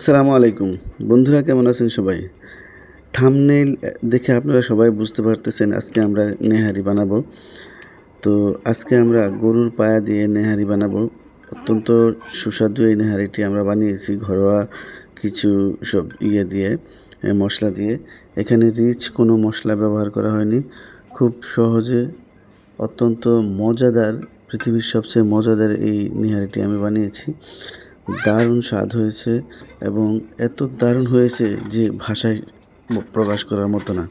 আসসালামু আলাইকুম। বন্ধুরা, কেমন আছেন সবাই? থামনেইল দেখে আপনারা সবাই বুঝতে পারতেছেন আজকে আমরা নেহারি বানাবো। তো আজকে আমরা গরুর পায়া দিয়ে নেহারি বানাবো। অত্যন্ত সুস্বাদু এই নেহারিটি আমরা বানিয়েছি ঘরোয়া কিছু সব ইয়ে দিয়ে মশলা দিয়ে। এখানে রিচ কোনো মশলা ব্যবহার করা হয়নি। খুব সহজে অত্যন্ত মজাদার, পৃথিবীর সবচেয়ে মজাদার এই নেহারিটি আমি বানিয়েছি। দারুণ স্বাদ হয়েছে এবং এত দারুণ হয়েছে যে ভাষায় প্রকাশ করার মতো না।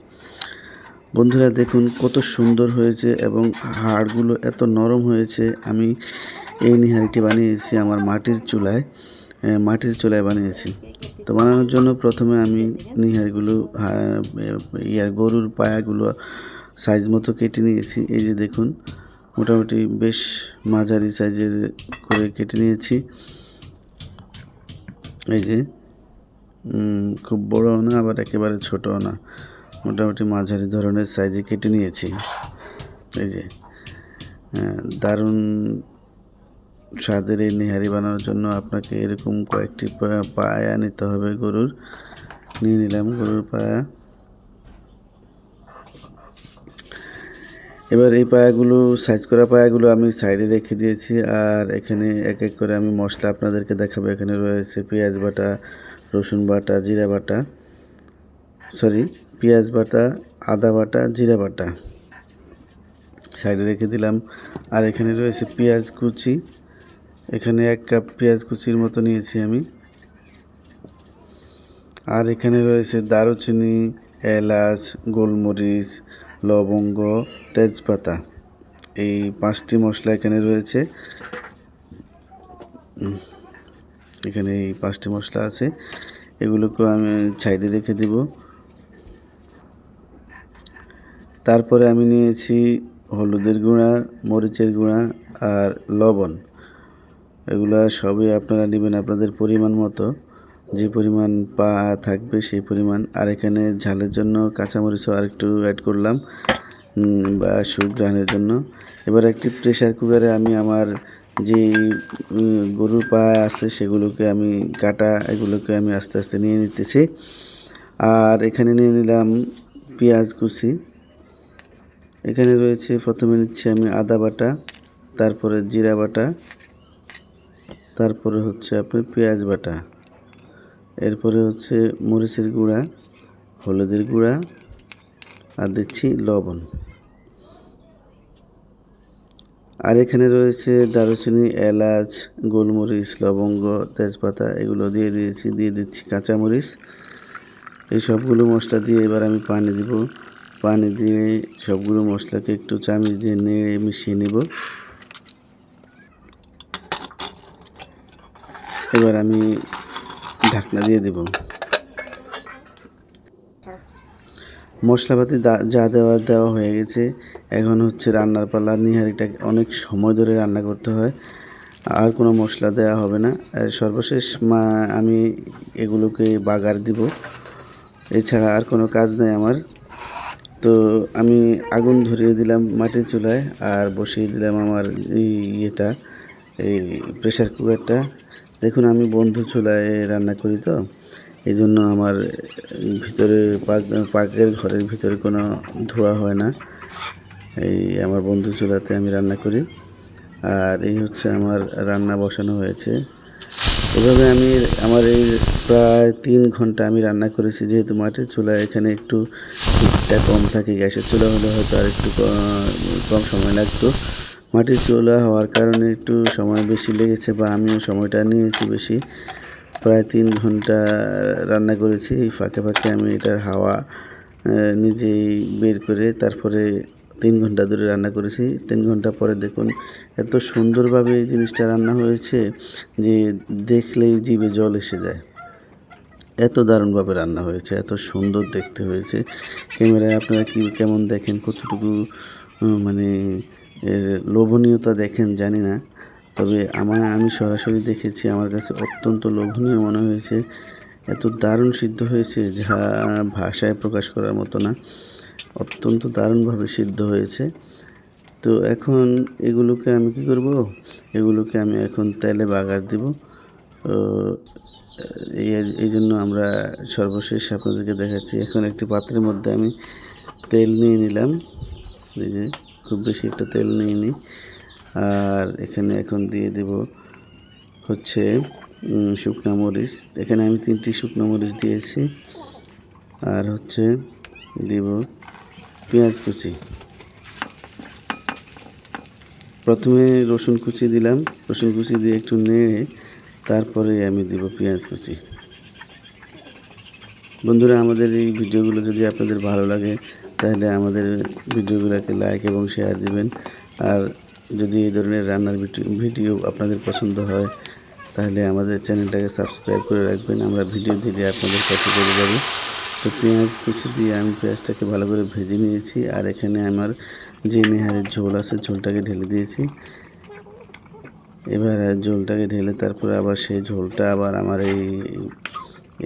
বন্ধুরা, দেখুন কত সুন্দর হয়েছে এবং হাড়গুলো এত নরম হয়েছে। আমি এই নিহারিটি বানিয়েছি আমার মাটির চুলায় মাটির চুলায় বানিয়েছি। তো বানানোর জন্য প্রথমে আমি নিহারিগুলো ইয়ার গরুর পায়াগুলো সাইজ মতো কেটে নিয়েছি। এই যে দেখুন, মোটামুটি বেশ মাঝারি সাইজের করে কেটে নিয়েছি। এই যে খুব বড়ও না, আবার একেবারে ছোটও না। মোটামুটি মাঝারি ধরনের সাইজে কেটে নিয়েছি। এই যে দারুণ স্বাদের এই নিহারি বানানোর জন্য আপনাকে এরকম কয়েকটি পায়া নিতে হবে গরুর। নিয়ে নিলাম গরুর পায়া। এবার এই পায়াগুলো সাইজ করা পায়াগুলো আমি সাইডে রেখে দিয়েছি। আর এখানে এক এক করে আমি মশলা আপনাদেরকে দেখাবো। এখানে রয়েছে পেঁয়াজ বাটা, রসুন বাটা, জিরা বাটা। সরি পেঁয়াজ বাটা, আদা বাটা, জিরা বাটা। সাইডে রেখে দিলাম। আর এখানে রয়েছে পেঁয়াজ কুচি। এখানে এক কাপ পেঁয়াজ কুচির মতো নিয়েছি আমি। আর এখানে রয়েছে দারুচিনি, এলাচ, গোলমরিচ লবঙ্গ, তেজপাতা। এই পাঁচটি মশলা এখানে রয়েছে। এখানে এই পাঁচটি মশলা আছে। এগুলোকে আমি সাইডে রেখে দিব। তারপরে আমি নিয়েছি হলুদের গুঁড়া, মরিচের গুঁড়া আর লবণ। এগুলা সবই আপনারা নেবেন আপনাদের পরিমাণ মতো। যে পরিমাণ পা থাকবে সেই পরিমাণ। আর এখানে ঝালের জন্য কাঁচামরিচও আর একটু অ্যাড করলাম বা সুগ্রানের জন্য। এবার একটি প্রেশার কুকারে আমি আমার যে গরুর পা আছে সেগুলোকে আমি, কাটা এগুলোকে আমি আস্তে আস্তে নিয়ে নিতেছি। আর এখানে নিয়ে নিলাম পেঁয়াজ কুচি। এখানে রয়েছে প্রথমে নিচ্ছি আমি আদা বাটা, তারপরে জিরা বাটা, তারপরে হচ্ছে আপনার পেঁয়াজ বাটা। এরপরে হচ্ছে মরিচের গুঁড়া, হলুদের গুঁড়া, আর দিচ্ছি লবণ। আর এখানে রয়েছে দারুচিনি, এলাচ, গোলমরিচ, লবঙ্গ, তেজপাতা, এগুলো দিয়ে দিয়েছি, দিয়ে দিচ্ছি কাঁচামরিচ। এই সবগুলো মশলা দিয়ে এবার আমি পানি দিব। পানি দিয়ে সবগুলো মশলাকে একটু চামচ দিয়ে নেড়ে মিশিয়ে নিব। এবার আমি ঢাকনা দিয়ে দেব। মশলাপাতি যা দেওয়া দেওয়া হয়ে গেছে। এখন হচ্ছে রান্নার পালা। নিহারিটা অনেক সময় ধরে রান্না করতে হয়। আর কোনো মশলা দেওয়া হবে না। সর্বশেষ মা, আমি এগুলোকে বাগার দিব। এছাড়া আর কোনো কাজ নেই আমার। তো আমি আগুন ধরিয়ে দিলাম মাটির চুলায়। আর বসিয়ে দিলাম আমার ইয়েটা, এই প্রেশার কুকারটা দেখুন, আমি বন্ধু চুলায় রান্না করি তো এই জন্য আমার ভিতরে পাক, পাকের ঘরের ভিতরে কোনো ধোয়া হয় না। এই আমার বন্ধু চুলাতে আমি রান্না করি। আর এই হচ্ছে আমার রান্না বসানো হয়েছে। এভাবে আমি, আমার এই প্রায় তিন ঘণ্টা আমি রান্না করেছি, যেহেতু মাটির চুলা এখানে একটু কম থাকে, গ্যাসের চুলা হলে হয়তো আর একটু কম সময় লাগতো। মাটির চোলা হওয়ার কারণে একটু সময় বেশি লেগেছে বা আমিও সময়টা নিয়েছি বেশি। প্রায় তিন ঘণ্টা রান্না করেছি, এই ফাঁকে ফাঁকে আমি এটার হাওয়া নিজেই বের করে তারপরে তিন ঘণ্টা ধরে রান্না করেছি। তিন ঘণ্টা পরে দেখুন এত সুন্দরভাবে এই জিনিসটা রান্না হয়েছে যে দেখলেই জিভে জল এসে যায়। এত দারুণভাবে রান্না হয়েছে, এত সুন্দর দেখতে হয়েছে। ক্যামেরায় আপনারা কি কেমন দেখেন? কতটুকু মানে এর লোভনীয়তা দেখেন, জানি না। তবে আমার আমি সরাসরি দেখেছি, আমার কাছে অত্যন্ত লোভনীয় মনে হয়েছে। এত দারুণ সিদ্ধ হয়েছে, যা ভাষায় প্রকাশ করার মতো না। অত্যন্ত দারুণভাবে সিদ্ধ হয়েছে। তো এখন এগুলোকে আমি কি করব? এগুলোকে আমি এখন তেলে বাগার দিব। এই জন্য আমরা সর্বশেষ আপনাদেরকে দেখাচ্ছি। এখন একটি পাত্রের মধ্যে আমি তেল নিয়ে নিলাম। এই যে খুব বেশি একটা তেল নিয়ে নিই আর এখানে এখন দিয়ে দেব হচ্ছে শুকনো মরিচ। এখানে আমি তিনটি শুকনো মরিচ দিয়েছি। আর হচ্ছে দিব পেঁয়াজ কুচি। প্রথমে রসুন কুচি দিলাম। রসুন কুচি দিয়ে একটু নেড়ে তারপরে আমি দিব পেঁয়াজ কুচি। বন্ধুরা, আমাদের এই ভিডিওগুলো যদি আপনাদের ভালো লাগে তাহলে আমাদের ভিডিওগুলোকে লাইক এবং শেয়ার দিবেন। আর যদি এই ধরনের রান্নার ভিডিও আপনাদের পছন্দ হয়, তাহলে আমাদের চ্যানেলটাকে সাবস্ক্রাইব করে রাখবেন। আমরা ভিডিও দিলে আপনাদের কাছে চলে যাবে। তো পেঁয়াজ কুচি দিয়ে আমি পেঁয়াজটাকে ভালো করে ভেজে নিয়েছি। আর এখানে আমার যে নেহারের ঝোল আছে, ঝোলটাকে ঢেলে দিয়েছি। এবার ঝোলটাকে ঢেলে তারপরে আবার সেই ঝোলটা আবার আমার এই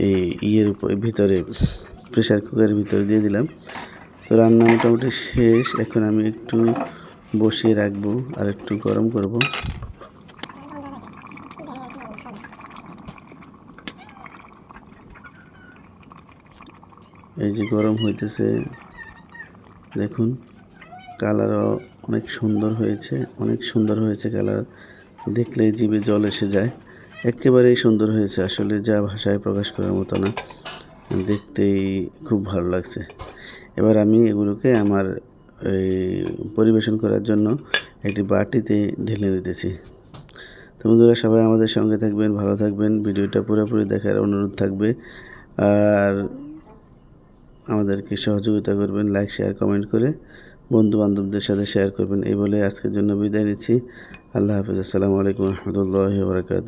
এই ইয়ের উপর ভিতরে প্রেশার কুকারের ভিতরে দিয়ে দিলাম। রান্না মোটামুটি শেষ। এখন আমি একটু বসিয়ে রাখব আর একটু গরম করব। এই যে গরম হইতেছে, দেখুন, কালারও অনেক সুন্দর হয়েছে, অনেক সুন্দর হয়েছে কালার। দেখলেই জিভে জল এসে যায়। একেবারেই সুন্দর হয়েছে, আসলে যা ভাষায় প্রকাশ করার মতো না। দেখতেই খুব ভালো লাগছে। এবার আমি এগুলোকে আমার এই পরিবেশন করার জন্য একটি বাটিতে ঢেলে নিতেছি তো বন্ধুরা, সবাই আমাদের সঙ্গে থাকবেন, ভালো থাকবেন। ভিডিওটা পুরোপুরি দেখার অনুরোধ থাকবে। আর আমাদেরকে সহযোগিতা করবেন লাইক শেয়ার কমেন্ট করে বন্ধু বান্ধবদের সাথে শেয়ার করবেন। এই বলে আজকের জন্য বিদায় নিচ্ছি। আল্লাহ হাফিজ। আসসালামু আলাইকুম রহমতুল্লাহ বরকাত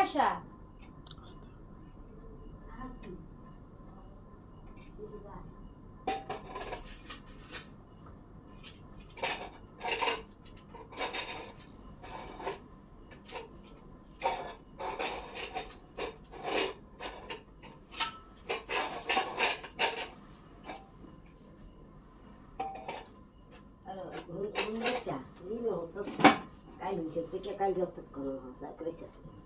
আসা Нельзя. Не могу. Конечно, ты какая-то, как он, закрыть это.